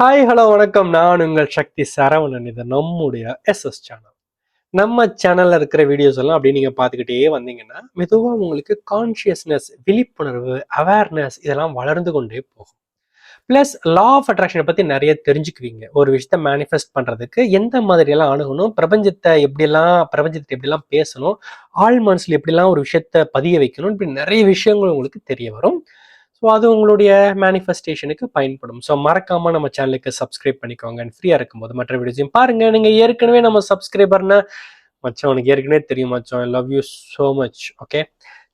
Hi hello வணக்கம். நான் உங்கள் சக்தி சரவணன். இது நம்முடைய எஸ்எஸ் சேனல் நம்ம சேனல்ல இருக்கிற வீடியோஸ் எல்லாம் அப்படி நீங்க பார்த்துக்கிட்டே வந்தீங்கன்னா மெதுவா உங்களுக்கு கான்ஷியஸ்னஸ் விழிப்புணர்வு அவேர்னஸ் இதெல்லாம் வளர்ந்து கொண்டே போகும். ப்ளஸ் லா ஆஃப் அட்ராக்ஷனை பத்தி நிறைய தெரிஞ்சுக்குவீங்க. ஒரு விஷயத்த மேனிஃபெஸ்ட் பண்றதுக்கு எந்த மாதிரியெல்லாம் அணுகணும் பிரபஞ்சத்தை எப்படிலாம் பிரபஞ்சத்தை எப்படிலாம் பேசணும் ஆள் மனசுல எப்படிலாம் ஒரு விஷயத்த பதிய வைக்கணும் இப்படி நிறைய விஷயங்கள் உங்களுக்கு தெரிய வரும். ஸோ அது உங்களுடைய மேனிஃபெஸ்டேஷனுக்கு பயன்படும். ஸோ மறக்காமல் நம்ம சேனலுக்கு சப்ஸ்கிரைப் பண்ணிக்கோங்க. ஃப்ரீயா இருக்கும்போது மற்ற வீடியோஸையும் பாருங்கள் நீங்கள் ஏற்கனவே நம்ம சப்ஸ்கிரைபர்னா மச்சான் உனக்கு ஏற்கனவே தெரியும் மச்சம் I love you so much okay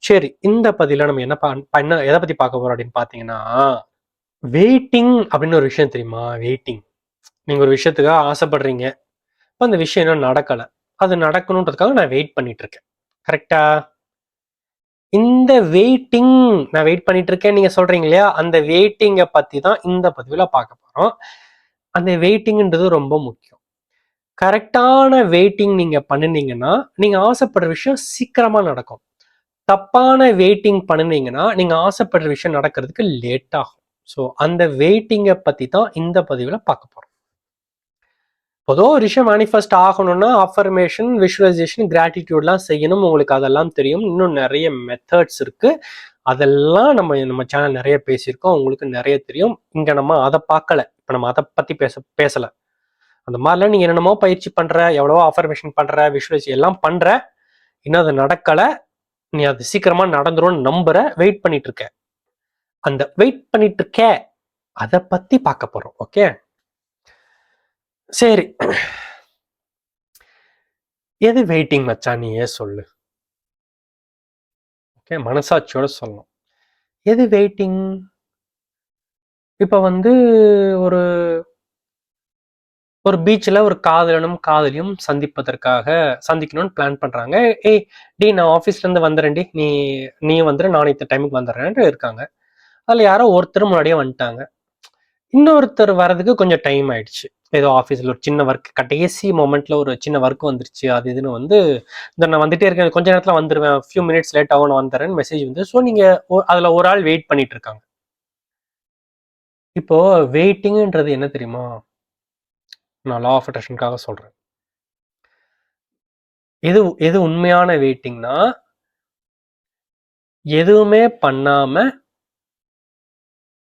சரி இந்த பதில நம்ம என்ன பண்ண எதை பற்றி பார்க்க போகிறோம் அப்படின்னு பார்த்தீங்கன்னா வெயிட்டிங் அப்படின்னு ஒரு விஷயம் தெரியுமா? வெயிட்டிங் நீங்கள் ஒரு விஷயத்துக்காக ஆசைப்படுறீங்க. இப்போ அந்த விஷயம் இன்னும் நடக்கலை. அது நடக்கணுன்றதுக்காக நான் வெயிட் பண்ணிட்டு இருக்கேன். கரெக்டாக இந்த வெயிட்டிங் நான் வெயிட் பண்ணிட்டு இருக்கேன் நீங்க சொல்றீங்க இல்லையா? அந்த வெயிட்டிங்கை பத்தி தான் இந்த பதிவில் பார்க்க போறோம். அந்த வெயிட்டிங்ன்றது ரொம்ப முக்கியம். கரெக்டான வெயிட்டிங் நீங்க பண்ணுனீங்கன்னா நீங்க ஆசைப்படுற விஷயம் சீக்கிரமா நடக்கும். தப்பான வெயிட்டிங் பண்ணுனீங்கன்னா நீங்க ஆசைப்படுற விஷயம் நடக்கிறதுக்கு லேட் ஆகும். ஸோ அந்த வெயிட்டிங்கை பத்தி தான் இந்த பதிவில் பார்க்க போறோம். பொதுவாக ஒரு விஷயம் மேனிஃபெஸ்ட் ஆகணும்னா அஃபர்மேஷன் விஷுவலைசேஷன் கிராட்டிடியூட்லாம் செய்யணும். உங்களுக்கு அதெல்லாம் தெரியும். இன்னும் நிறைய மெத்தட்ஸ் இருக்குது அதெல்லாம் நம்ம நம்ம சேனல் நிறைய பேசியிருக்கோம். உங்களுக்கு நிறைய தெரியும். இங்கே நம்ம அதை பார்க்கல. இப்போ நம்ம அதை பற்றி பேச பேசலை. அந்த மாதிரிலாம் நீங்கள் என்னென்னமோ பயிற்சி பண்ணுற எவ்வளவோ அஃபர்மேஷன் பண்ணுற விஷுவலைஸ் எல்லாம் பண்ணுற இன்னும் அது நடக்கலை. நீ அது சீக்கிரமாக நடந்துரும்னு நம்புற வெயிட் பண்ணிட்டு இருக்க. அந்த வெயிட் பண்ணிட்டு இருக்க அதை பற்றி பார்க்க போகிறோம் ஓகே சரி. எது வெயிட்டிங் மச்சான் நீயே சொல்லு. ஓகே மனசாட்சியோட சொல்லணும். எது வெயிட்டிங் இப்போ வந்து ஒரு ஒரு பீச்சில் ஒரு காதலனும் காதலியும் சந்திப்பதற்காக சந்திக்கணும்னு பிளான் பண்ணுறாங்க ஏய் டி நான் ஆஃபீஸ்லேருந்து வந்துடுறேன் டி நீ நீ வந்துடு நான் இந்த டைமுக்கு வந்துடுறேன்ட்டு இருக்காங்க. அதில் யாரோ ஒருத்தர் முன்னாடியே வந்துட்டாங்க. இன்னொருத்தர் வர்றதுக்கு கொஞ்சம் டைம் ஆயிடுச்சு. ஏதோ ஆஃபீஸில் ஒரு சின்ன ஒர்க் கடைசி மூமெண்ட்டில் ஒரு சின்ன ஒர்க் வந்துருச்சு. அது இதுன்னு வந்து இந்த நான் வந்துட்டே இருக்கேன் கொஞ்ச நேரத்தில் வந்துடுவேன் ஃபியூ மினிட்ஸ் லேட் ஆகும் நான் வந்துடுறேன்னு மெசேஜ் வந்து. ஸோ நீங்கள் அதில் ஒரு ஆள் வெயிட் பண்ணிட்டு இருக்காங்க. இப்போ வெயிட்டிங்ன்றது என்ன தெரியுமா? நான் லா ஆஃப் அட்ராக்ஷனுக்காக சொல்கிறேன் எது எது உண்மையான வெயிட்டிங்னா எதுவுமே பண்ணாம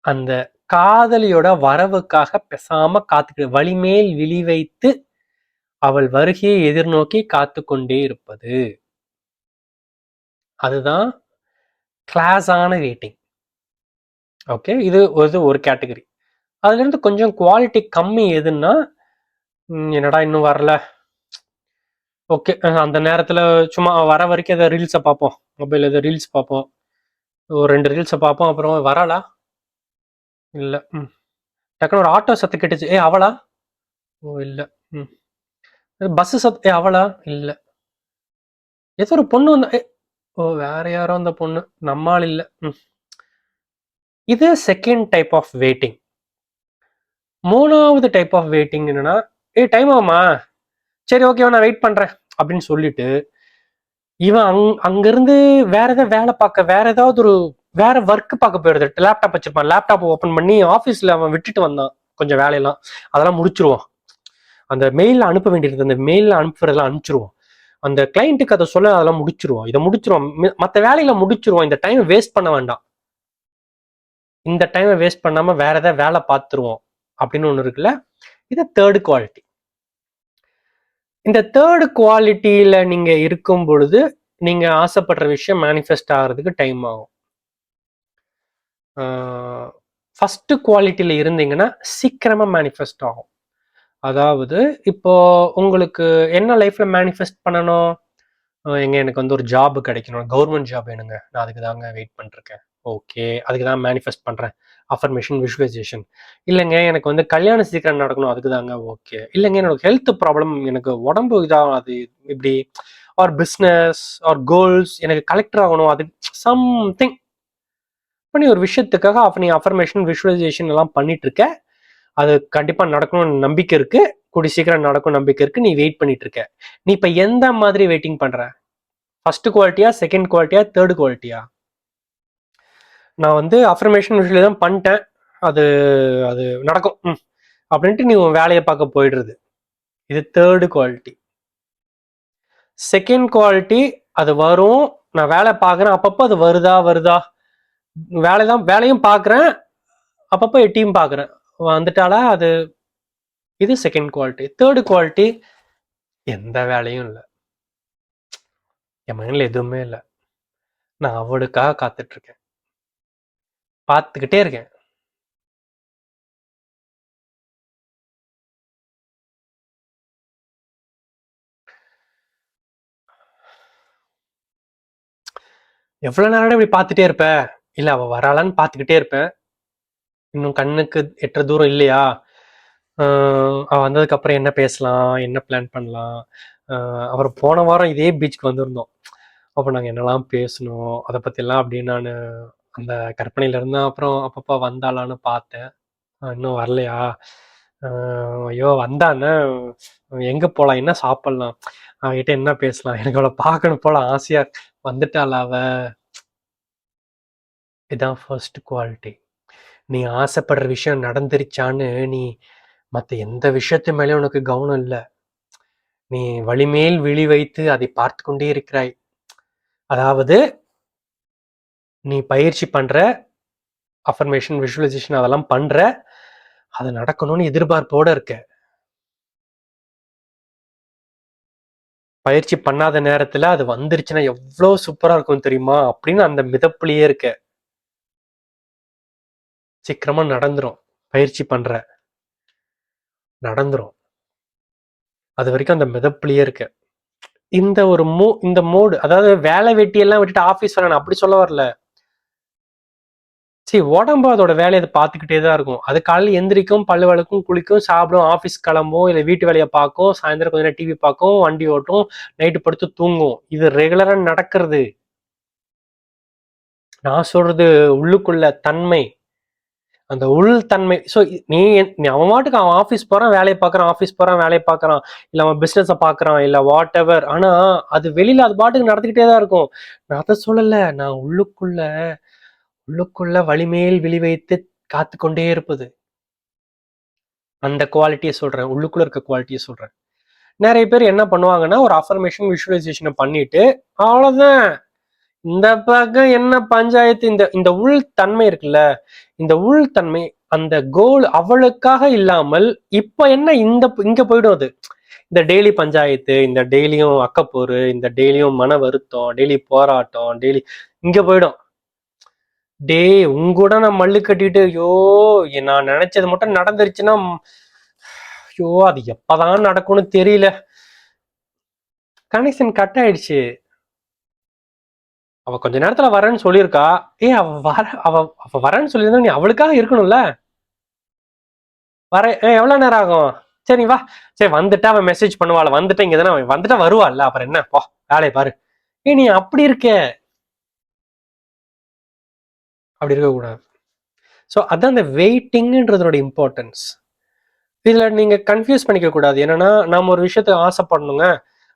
அந்த காதலியோட வரவுக்காக பேசாம காத்துக்கிட்டு வழிமேல் விழி வைத்து அவள் வருகையை எதிர்நோக்கி காத்து கொண்டே இருப்பது. அதுதான் கிளாஸான ரேட்டிங் ஓகே இது ஒரு ஒரு கேட்டகரி அதுல இருந்து கொஞ்சம் குவாலிட்டி கம்மி எதுன்னா என்னடா இன்னும் வரல? ஓகே அந்த நேரத்துல சும்மா வர வரைக்கும் ஏதோ ரீல்ஸை பார்ப்போம். மொபைல் ஏதோ ரீல்ஸ் பார்ப்போம். ஒரு ரெண்டு ரீல்ஸை பார்ப்போம் அப்புறம் வரலா? இல்லை. ம். டக்குனு ஒரு ஆட்டோ சத்து கெட்டுச்சு. ஏ அவளா? ஓ இல்லை. ம். பஸ்ஸு சத் ஏ அவளா? இல்லை. ஏதோ ஒரு பொண்ணு வந்தா ஏ ஓ வேற யாரோ அந்த பொண்ணு. நம்மால் இல்லை. ம். இது செகண்ட் டைப் ஆஃப் வெயிட்டிங் மூணாவது டைப் ஆஃப் வெயிட்டிங் என்னன்னா ஏ டைம் ஆகுமா? சரி ஓகே நான் வெயிட் பண்ணுறேன் அப்படின்னு சொல்லிட்டு இவன் அங் அங்கேருந்து வேற ஏதாவது வேலை பார்க்க வேற ஏதாவது ஒரு வேற ஒர்க் பார்க்க போயிருது லேப்டாப் வச்சிருப்பான். லேப்டாப் ஓப்பன் பண்ணி ஆஃபீஸ்ல அவன் விட்டுட்டு வந்தான். கொஞ்சம் வேலையெல்லாம். அதெல்லாம் முடிச்சிருவான் அந்த மெயிலில் அனுப்ப வேண்டியது அந்த மெயிலில் அனுப்புறதெல்லாம் அனுப்பிச்சிருவான் அந்த கிளைண்ட்டுக்கு அதை சொல்ல அதெல்லாம் முடிச்சிருவோம். இதை முடிச்சிருவோம். மற்ற வேலையில முடிச்சிருவோம். இந்த டைம் வேஸ்ட் பண்ண வேண்டாம். இந்த டைமை வேஸ்ட் பண்ணாம வேற ஏதாவது வேலை பார்த்துருவோம். அப்படின்னு ஒன்று இருக்குல்ல? இது தேர்டு குவாலிட்டி இந்த தேர்டு குவாலிட்டியில நீங்க இருக்கும் பொழுது நீங்க ஆசைப்படுற விஷயம் மேனிஃபெஸ்ட் ஆகிறதுக்கு டைம் ஆகும். ஃபஸ்ட்டு குவாலிட்டியில் இருந்தீங்கன்னா சீக்கிரமாக மேனிஃபெஸ்ட் ஆகும். அதாவது இப்போ உங்களுக்கு என்ன லைஃப்பில் மேனிஃபெஸ்ட் பண்ணணும்? எங்கே எங்க எனக்கு வந்து ஒரு ஜாப் கிடைக்கணும். கவர்மெண்ட் ஜாப் வேணுங்க. நான் அதுக்கு தாங்க வெயிட் பண்ணிருக்கேன். ஓகே அதுக்கு தான் மேனிஃபெஸ்ட் பண்ணுறேன் அஃபர்மேஷன் விஷுவலைசேஷன் இல்லைங்க எனக்கு வந்து கல்யாணம் சீக்கிரம் நடக்கணும். அதுக்கு தாங்க ஓகே இல்லைங்க என்னோட ஹெல்த் ப்ராப்ளம் எனக்கு உடம்பு இதாகும் அது இப்படி ஆர் பிஸ்னஸ் ஆர் கோல்ஸ் எனக்கு கலெக்டர் ஆகணும். அது சம்திங் இப்போ நீ ஒரு விஷயத்துக்காக அப்ப நீ அஃபர்மேஷன் விஷுவலைசேஷன் எல்லாம் பண்ணிட்டு இருக்க. அது கண்டிப்பாக நடக்கணும்னு நம்பிக்கை இருக்கு. கூடி சீக்கிரம் நடக்கும் நம்பிக்கை இருக்கு. நீ வெயிட் பண்ணிட்டு இருக்க. நீ இப்போ எந்த மாதிரி வெயிட்டிங் பண்ற? ஃபர்ஸ்ட் குவாலிட்டியா செகண்ட் குவாலிட்டியா தேர்ட் குவாலிட்டியா நான் வந்து அஃபர்மேஷன் விஷயம் தான் பண்ணிட்டேன். அது அது நடக்கும். ம். அப்படின்ட்டு நீ உன் வேலையை பார்க்க போயிடுறது. இது தேர்டு குவாலிட்டி செகண்ட் குவாலிட்டி அது வரும். நான் வேலை பார்க்குறேன். அப்பப்போ அது வருதா வருதா? வேலை தான் வேலையும் பார்க்குறேன் அப்பப்போ எட்டியும் பார்க்குறேன் வந்துட்டாலா அது இது செகண்ட் குவாலிட்டி தேர்டு குவாலிட்டி எந்த வேலையும் இல்லை. என் மைண்டில் எதுவுமே இல்லை. நான் அவளுக்காக காத்துட்டு இருக்கேன் பார்த்துக்கிட்டே இருக்கேன். எவ்வளோ நேரம் இப்படி பார்த்துட்டே இருப்ப? இல்லை அவள் வராளான்னு பார்த்துக்கிட்டே இருப்பேன். இன்னும் கண்ணுக்கு எட்டுற தூரம் இல்லையா? அவள் வந்ததுக்கப்புறம் என்ன பேசலாம்? என்ன பிளான் பண்ணலாம்? அவர் போன வாரம் இதே பீச்சுக்கு வந்திருந்தோம். அப்போ நாங்கள் என்னெல்லாம் பேசணும்? அதை பற்றிலாம் அப்படின்னு நான் அந்த கற்பனையில இருந்து அப்புறம் அப்பப்போ வந்தாளான்னு பார்த்தேன். இன்னும் வரலையா? ஐயோ வந்தானே. எங்கே போகலாம் என்ன சாப்பிட்லாம்? அவகிட்ட என்ன பேசலாம்? எனக்கு அவளை பார்க்கணும் போல ஆசையாக இருக்கு. வந்துட்டாளா அவ? இதான் ஃபர்ஸ்ட் குவாலிட்டி நீ ஆசைப்படுற விஷயம் நடந்துருச்சான்னு நீ மற்ற எந்த விஷயத்து மேலேயும் உனக்கு கவனம் இல்லை. நீ வழிமேல் விழி வைத்து அதை பார்த்து கொண்டே இருக்கிறாய். அதாவது நீ பயிற்சி பண்ற அஃபர்மேஷன் விஷுவலைசேஷன் அதெல்லாம் பண்ற அது நடக்கணும்னு எதிர்பார்ப்போட இருக்க. பயிற்சி பண்ணாத நேரத்துல அது வந்துருச்சுன்னா எவ்வளோ சூப்பரா இருக்கும் தெரியுமா? அப்படின்னு அந்த மிதப்புலயே இருக்க. சீக்கிரமா நடந்துரும். பயிற்சி பண்ற நடந்துரும். அது வரைக்கும் அந்த மிதப்புலயே இருக்கு. இந்த ஒரு மூ இந்த மோடு அதாவது வேலை வெட்டி எல்லாம் விட்டுட்டு ஆபீஸ் வரேன் நான் அப்படி சொல்ல வரல. சரி உடம்பு அதோட வேலையை பார்த்துக்கிட்டே தான் இருக்கும். அது காலையில் எந்திரிக்கும் பல்லு விளக்கும் குளிக்கும் சாப்பிடும் ஆஃபீஸ் கிளம்பும் இல்லை வீட்டு வேலையை பார்க்கும் சாயந்தரம் கொஞ்ச நேரம் டிவி பார்க்கும் வண்டி ஓட்டும் நைட்டு படுத்து தூங்கும். இது ரெகுலராக நடக்கிறது. நான் சொல்றது உள்ளுக்குள்ள தன்மை. அந்த உள் தன்மை ஸோ நீ நீ அவன் மாட்டுக்கு அவன் ஆஃபீஸ் போகிறான் வேலையை பார்க்குறான் ஆஃபீஸ் போகிறான் வேலையை பார்க்கறான். இல்லை அவன் பிஸ்னஸை பார்க்கறான் இல்லை வாட் எவர் ஆனால் அது வெளியில் அது பாட்டுக்கு நடந்துக்கிட்டே தான் இருக்கும். நான் அதை சொல்லலை. நான் உள்ளுக்குள்ள உள்ளுக்குள்ள வலிமேல் விழி வைத்து காத்து கொண்டே இருப்பது. அந்த குவாலிட்டியை சொல்கிறேன் உள்ளுக்குள்ள இருக்க குவாலிட்டியை சொல்கிறேன் நிறைய பேர் என்ன பண்ணுவாங்கன்னா ஒரு அஃபர்மேஷன் விஷுவலைசேஷனை பண்ணிட்டு அவ்வளோதான் இந்த பக்கம் என்ன பஞ்சாயத்து? இந்த இந்த உள் தன்மை இருக்குல்ல? இந்த உள் தன்மை அந்த கோல் அவளுக்காக இல்லாமல் இப்ப என்ன இந்த இங்க போயிடும் அது. இந்த டெய்லி பஞ்சாயத்து இந்த டெய்லியும் அக்கப்போரு இந்த டெய்லியும் மன வருத்தம் டெய்லி போராட்டம் டெய்லி இங்க போயிடும். டேய் உங்கூட நான் மல்லு கட்டிட்டு ஐயோ நான் நினைச்சது மட்டும் நடந்துருச்சுன்னா ஐயோ அது எப்பதான் நடக்கும்னு தெரியல. கனெக்ஷன் கட் ஆயிடுச்சு. அவ கொஞ்ச நேரத்துல வரேன்னு சொல்லியிருக்கா. ஏ அவ வர அவ அவ வரேன்னு சொல்லியிருந்தா நீ அவளுக்காக இருக்கணும்ல? வர எவ்வளவு நேரம் ஆகும்? சரி வா. சரி வந்துட்டா அவன் மெசேஜ் பண்ணுவாள்? வந்துட்டு இங்க தானே அவன் வந்துட்டா வருவாள்ல. அப்புறம் என்ன? போ வேலையை பாரு. ஏ நீ அப்படி இருக்க. அப்படி இருக்கக்கூடாது. ஸோ அதான் அந்த வெயிட்டிங்ன்றதோட இம்பார்ட்டன்ஸ் இதுல நீங்க கன்ஃபியூஸ் பண்ணிக்க கூடாது என்னன்னா நாம ஒரு விஷயத்த ஆசைப்படணுங்க.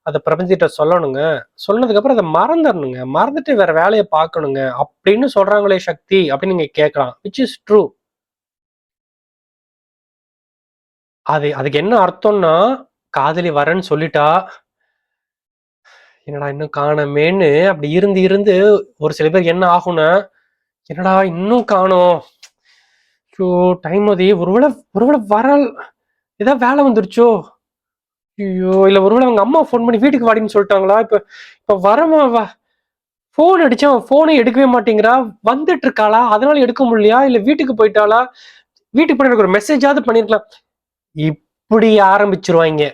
அதை பிரபஞ்சிட்ட சொல்லணுங்க. சொன்னதுக்கப்புறம் அதை மறந்துடணுங்க. மறந்துட்டு வேற வேலையை பார்க்கணுங்க. அப்படின்னு சொல்றாங்களே சக்தி அப்படின்னு நீங்க கேட்கலாம். விச் இஸ் ட்ரூ அது அதுக்கு என்ன அர்த்தம்னா காதலி வரேன்னு சொல்லிட்டா என்னடா இன்னும் காணமேன்னு அப்படி இருந்து இருந்து ஒரு சில பேர் என்ன ஆகும்னா என்னடா இன்னும் காணோம். ஐயோ டைம் அது ஒருவேளை ஒருவேளை வரல் ஏதாவது வேலை வந்துருச்சோ? ஐயோ இல்ல ஒருவேளை அவங்க அம்மா ஃபோன் பண்ணி வீட்டுக்கு வாடின்னு சொல்லிட்டாங்களா? இப்ப இப்ப வரமா வா ஃபோன் அடிச்சா ஃபோனை எடுக்கவே மாட்டேங்கிறா. வந்துட்டு இருக்காளா? அதனால எடுக்க முடியலையா? இல்ல வீட்டுக்கு போயிட்டாளா? வீட்டுக்கு போய் எனக்கு ஒரு மெசேஜாவது பண்ணிருக்கலாம். இப்படி ஆரம்பிச்சிருவாங்க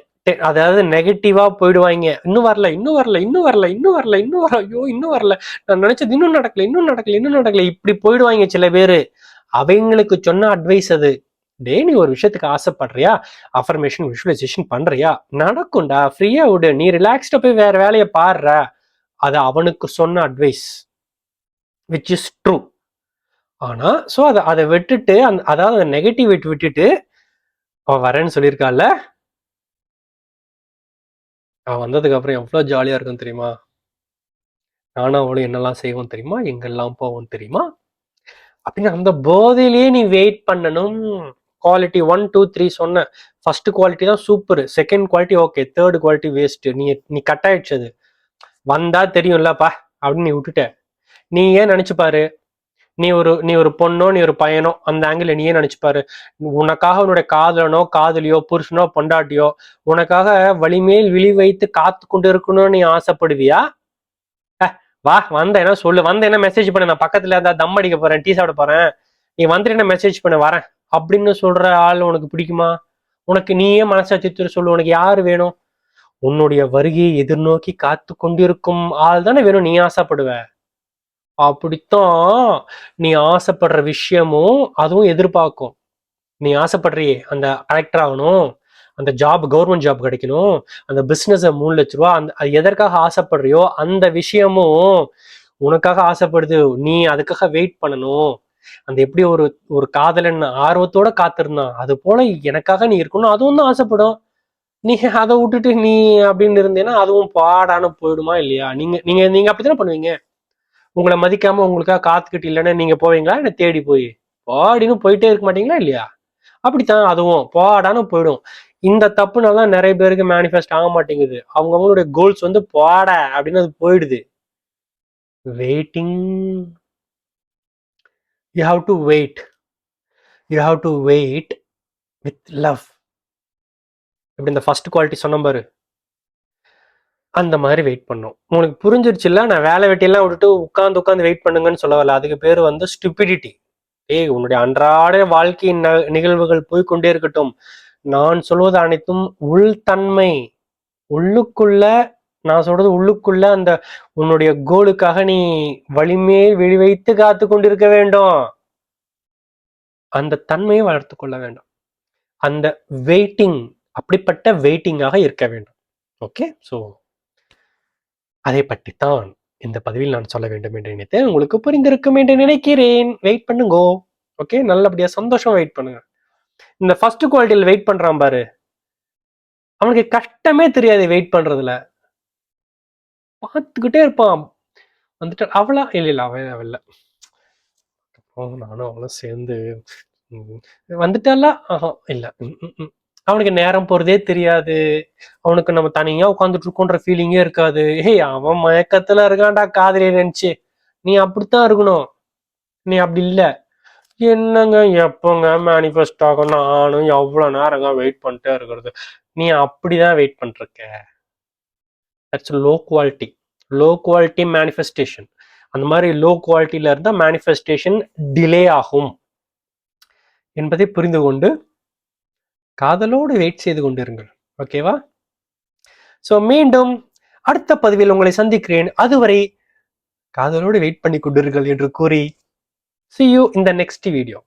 அதாவது நெகட்டிவா போயிடுவாங்க இன்னும் வரல இன்னும் வரல இன்னும் வரல இன்னும் வரல இன்னும் வரல ஐயோ இன்னும் வரல. நான் நினைச்சது இன்னும் நடக்கல இன்னும் நடக்கல இன்னும் நடக்கல. இப்படி போயிடுவாங்க சில பேரு. அவங்களுக்கு சொன்ன அட்வைஸ் அது. டே நீ ஒரு விஷயத்துக்கு ஆசைப்படுறியா? அஃபர்மேஷன் விஷுவலைசேஷன் பண்றியா? நடக்கும்டா. ஃப்ரீயா விடு. நீ ரிலாக்ஸ்டா போய் வேற வேலையை பாடுற அது அவனுக்கு சொன்ன அட்வைஸ் விச் இஸ் ட்ரூ ஆனா ஸோ அதை அதை விட்டுட்டு அந் அதாவது அந்த நெகட்டிவ் விட்டுட்டு அவன் வரேன்னு சொல்லியிருக்கால அவன் வந்ததுக்கு அப்புறம் எவ்வளோ ஜாலியா இருக்கும் தெரியுமா? நானும் அவளும் என்னெல்லாம் செய்வோம் தெரியுமா? எங்கெல்லாம் போவோம் தெரியுமா? அப்படின்னு அந்த போதையிலேயே நீ வெயிட் பண்ணணும். குவாலிட்டி ஒன் டூ த்ரீ சொன்னேன் ஃபர்ஸ்ட் குவாலிட்டி தான் super second quality okay third quality waste நீ நீ கட் ஆயிடுச்சு அது வந்தா தெரியும்லப்பா அப்படின்னு நீ விட்டுட்ட. நீ ஏன் நினைச்சுப்பாரு? நீ ஒரு நீ ஒரு பொண்ணோ நீ ஒரு பையனோ அந்த ஆங்கிள் நீயே நினைச்சுப்பாரு? உனக்காக உன்னுடைய காதலனோ காதலியோ புருஷனோ பொண்டாட்டியோ உனக்காக வலிமேல் விழி வைத்து காத்து கொண்டு இருக்கணும்னு நீ ஆசைப்படுவியா? வா வந்த என்ன சொல்லு. வந்த என்ன மெசேஜ் பண்ண. நான் பக்கத்துல இருந்தா தம் அடிக்க போறேன் டீ சாப்பிட போறேன். நீ வந்துட்டு என்ன மெசேஜ் பண்ண வரேன். அப்படின்னு சொல்ற ஆள் உனக்கு பிடிக்குமா? உனக்கு நீயே மனசாட்சி சொல்லு உனக்கு யாரு வேணும்? உன்னுடைய வருகையை எதிர்நோக்கி காத்து கொண்டிருக்கும் ஆள் தானே வேணும் நீ ஆசைப்படுவ. அப்படித்தான் நீ ஆசைப்படுற விஷயமும் அதுவும் எதிர்பார்க்கும். நீ ஆசைப்படுறியே அந்த கலெக்டர் ஆகணும் அந்த ஜாப் கவர்மெண்ட் ஜாப் கிடைக்கணும் அந்த பிஸ்னஸை மூணு லட்ச ரூபா அந்த அது எதற்காக ஆசைப்படுறியோ அந்த விஷயமும் உனக்காக ஆசைப்படுது. நீ அதுக்காக வெயிட் பண்ணணும். அந்த எப்படி ஒரு ஒரு காதலன் ஆர்வத்தோட காத்திருந்தான். அது போல எனக்காக நீ இருக்கணும் அதுவும் தான் ஆசைப்படும். நீ அதை விட்டுட்டு நீ அப்படின்னு இருந்தேன்னா அதுவும் பாடான போயிடுமா இல்லையா? நீங்க நீங்க நீங்க அப்படித்தானே பண்ணுவீங்க? உங்களை மதிக்காம உங்களுக்காக காத்துக்கிட்டு இல்லைன்னா நீங்க போவீங்களா? என்ன தேடி போய். பாடின்னு போயிட்டே இருக்க மாட்டீங்களா இல்லையா? அப்படித்தான் அதுவும் பாடான்னு போயிடும். இந்த தப்புனால தான் நிறைய பேருக்கு மேனிஃபெஸ்ட் ஆக மாட்டேங்குது. அவங்கவுங்களுடைய கோல்ஸ் வந்து பாட அப்படின்னு அது போயிடுது. Waiting you have to wait you have to wait with love இப்படி இந்த ஃபர்ஸ்ட் குவாலிட்டி சொன்ன பாரு. அந்த மாதிரி வெயிட் பண்ணும். உங்களுக்கு புரிஞ்சிருச்சுல்ல? நான் வேலை வெட்டியெல்லாம் விட்டுட்டு உட்காந்து உட்காந்து வெயிட் பண்ணுங்கன்னு சொல்ல வரல. அதுக்கு பேர் வந்து ஸ்டூபிடிட்டி ஏய் உன்னுடைய அன்றாட வாழ்க்கையின் ந- நிகழ்வுகள் போய் கொண்டே இருக்கட்டும். நான் சொல்வது அனைத்தும் உள்தன்மை. உள்ளுக்குள்ள நான் சொல்றது உள்ளுக்குள்ள அந்த உன்னுடைய கோலுக்காக நீ வலிமையை விழி வைத்து காத்து கொண்டிருக்க வேண்டும். அந்த தன்மையை வளர்த்து கொள்ள வேண்டும். அந்த வெயிட்டிங் அப்படிப்பட்ட வெயிட்டிங்காக இருக்க வேண்டும். ஓகே ஸோ அதை பற்றித்தான் இந்த பதிவில் நான் சொல்ல வேண்டும் என்று நினைத்தேன் உங்களுக்கு புரிந்திருக்கும் என்று நினைக்கிறேன். வெயிட் பண்ணுங்கோ. ஓகே நல்லபடியா சந்தோஷம் வெயிட் பண்ணுங்க. இந்த ஃபர்ஸ்ட் குவாலிட்டியில் வெயிட் பண்றான் பாரு. அவனுக்கு கஷ்டமே தெரியாது வெயிட் பண்றதுல. பார்த்துக்கிட்டே இருப்பான். வந்துட்டு அவளா? இல்லை இல்ல அவன் அவள் இல்ல அப்புறம் நானும் அவளும் சேர்ந்து ம், வந்துட்டாலா ஆஹா இல்லை. அவனுக்கு நேரம் போறதே தெரியாது. அவனுக்கு நம்ம தனியா உட்காந்துட்டு இருக்கோன்ற ஃபீலிங்கே இருக்காது. ஏய் அவன் மயக்கத்துல இருக்கான்டா காதலியை நினைச்சு. நீ அப்படித்தான் இருக்கணும். நீ அப்படி இல்லை. என்னங்க எப்போங்க மேனிஃபெஸ்ட் ஆகும்? நானும் எவ்வளவு நேரங்க வெயிட் பண்ணிட்டே இருக்கிறது. நீ அப்படிதான் வெயிட் பண்ணிருக்க that's low quality low quality manifestation அந்த மாதிரி லோ குவாலிட்டியில இருந்தால் மேனிஃபெஸ்டேஷன் டிலே ஆகும். என்பதை புரிந்து கொண்டு காதலோடு வெயிட் செய்து கொண்டிருங்கள். ஓகேவா ஸோ மீண்டும் அடுத்த பதிவில் உங்களை சந்திக்கிறேன். அதுவரை காதலோடு வெயிட் பண்ணி கொண்டிருங்கள் என்று கூறி see you in the next video.